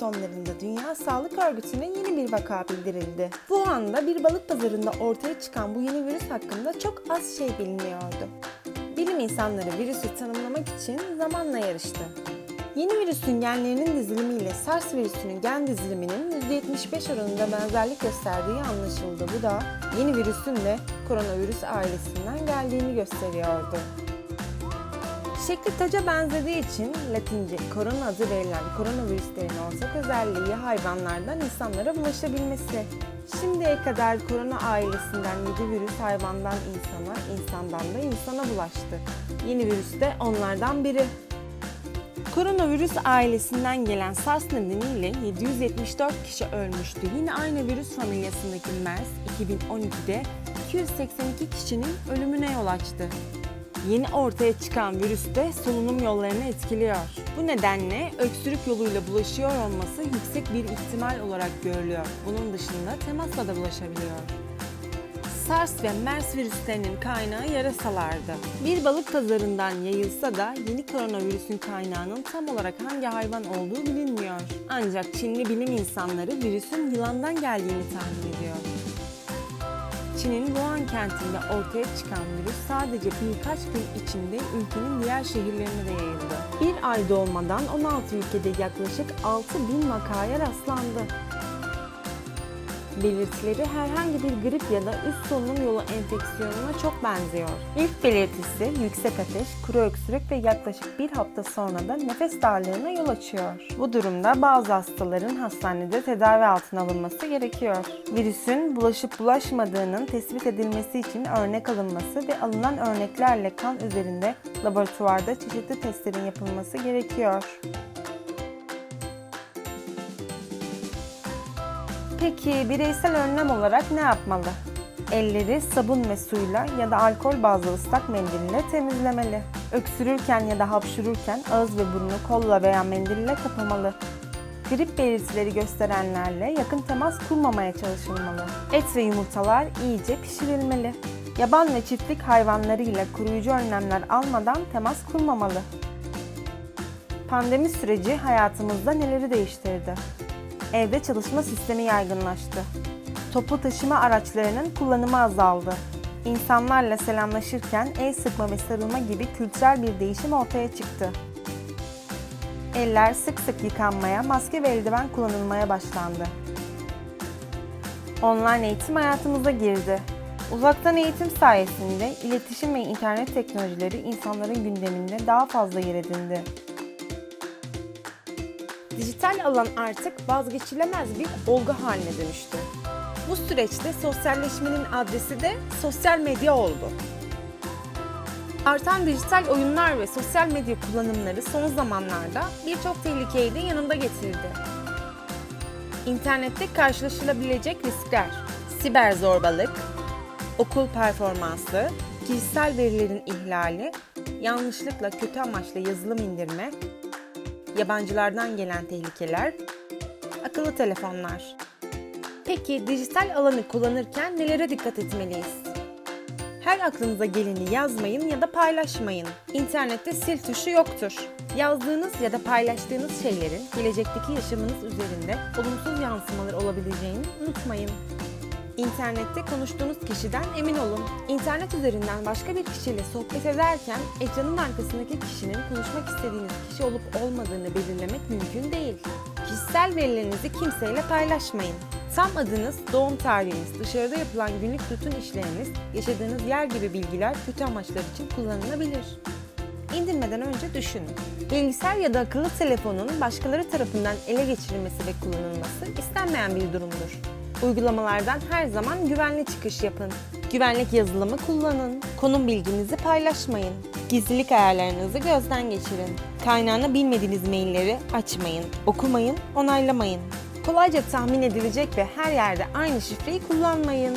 2019'un sonlarında Dünya Sağlık Örgütü'ne yeni bir vaka bildirildi. Wuhan'da bir balık pazarında ortaya çıkan bu yeni virüs hakkında çok az şey biliniyordu. Bilim insanları virüsü tanımlamak için zamanla yarıştı. Yeni virüsün genlerinin dizilimiyle SARS virüsünün gen diziliminin %75 oranında benzerlik gösterdiği anlaşıldı. Bu da yeni virüsün de koronavirüs ailesinden geldiğini gösteriyordu. Şekli taca benzediği için Latince korona adı verilen koronavirüslerin ortak özelliği hayvanlardan insanlara bulaşabilmesi. Şimdiye kadar korona ailesinden 7 virüs hayvandan insana, insandan da insana bulaştı. Yeni virüs de onlardan biri. Koronavirüs ailesinden gelen SARS nedeniyle 774 kişi ölmüştü. Yine aynı virüs familyasındaki MERS 2012'de 282 kişinin ölümüne yol açtı. Yeni ortaya çıkan virüs de solunum yollarını etkiliyor. Bu nedenle öksürük yoluyla bulaşıyor olması yüksek bir ihtimal olarak görülüyor. Bunun dışında temasla da bulaşabiliyor. SARS ve MERS virüslerinin kaynağı yarasalardı. Bir balık pazarından yayılsa da yeni koronavirüsün kaynağının tam olarak hangi hayvan olduğu bilinmiyor. Ancak Çinli bilim insanları virüsün yılandan geldiğini tahmin ediyor. Çin'in Wuhan kentinde ortaya çıkan virüs sadece birkaç gün içinde ülkenin diğer şehirlerine de yayıldı. Bir ay dolmadan 16 ülkede yaklaşık 6 bin vakaya rastlandı. Belirtileri herhangi bir grip ya da üst solunum yolu enfeksiyonuna çok benziyor. İlk belirtisi yüksek ateş, kuru öksürük ve yaklaşık bir hafta sonra da nefes darlığına yol açıyor. Bu durumda bazı hastaların hastanede tedavi altına alınması gerekiyor. Virüsün bulaşıp bulaşmadığının tespit edilmesi için örnek alınması ve alınan örneklerle kan üzerinde laboratuvarda çeşitli testlerin yapılması gerekiyor. Peki bireysel önlem olarak ne yapmalı? Elleri sabun ve suyla ya da alkol bazlı ıslak mendille temizlemeli. Öksürürken ya da hapşururken ağız ve burnu kolla veya mendille kapamalı. Grip belirtileri gösterenlerle yakın temas kurmamaya çalışılmalı. Et ve yumurtalar iyice pişirilmeli. Yaban ve çiftlik hayvanlarıyla koruyucu önlemler almadan temas kurmamalı. Pandemi süreci hayatımızda neleri değiştirdi? Evde çalışma sistemi yaygınlaştı. Toplu taşıma araçlarının kullanımı azaldı. İnsanlarla selamlaşırken el sıkma ve sarılma gibi kültürel bir değişim ortaya çıktı. Eller sık sık yıkanmaya, maske ve eldiven kullanılmaya başlandı. Online eğitim hayatımıza girdi. Uzaktan eğitim sayesinde iletişim ve internet teknolojileri insanların gündeminde daha fazla yer edindi. Dijital alan artık vazgeçilemez bir olgu haline dönüştü. Bu süreçte sosyalleşmenin adresi de sosyal medya oldu. Artan dijital oyunlar ve sosyal medya kullanımları son zamanlarda birçok tehlikeyi de yanında getirdi. İnternette karşılaşılabilecek riskler, siber zorbalık, okul performansı, kişisel verilerin ihlali, yanlışlıkla kötü amaçla yazılım indirme, yabancılardan gelen tehlikeler, akıllı telefonlar. Peki dijital alanı kullanırken nelere dikkat etmeliyiz? Her aklınıza geleni yazmayın ya da paylaşmayın. İnternette sil tuşu yoktur. Yazdığınız ya da paylaştığınız şeylerin gelecekteki yaşamınız üzerinde olumsuz yansımalar olabileceğini unutmayın. İnternette konuştuğunuz kişiden emin olun. İnternet üzerinden başka bir kişiyle sohbet ederken ekranın arkasındaki kişinin konuşmak istediğiniz kişi olup olmadığını belirlemek mümkün değil. Kişisel verilerinizi kimseyle paylaşmayın. Tam adınız, doğum tarihiniz, dışarıda yapılan günlük rutin işleriniz, yaşadığınız yer gibi bilgiler kötü amaçlar için kullanılabilir. İndirmeden önce düşünün. Bilgisayar ya da akıllı telefonun başkaları tarafından ele geçirilmesi ve kullanılması istenmeyen bir durumdur. Uygulamalardan her zaman güvenli çıkış yapın. Güvenlik yazılımı kullanın. Konum bilginizi paylaşmayın. Gizlilik ayarlarınızı gözden geçirin. Kaynağını bilmediğiniz mailleri açmayın, okumayın, onaylamayın. Kolayca tahmin edilecek ve her yerde aynı şifreyi kullanmayın.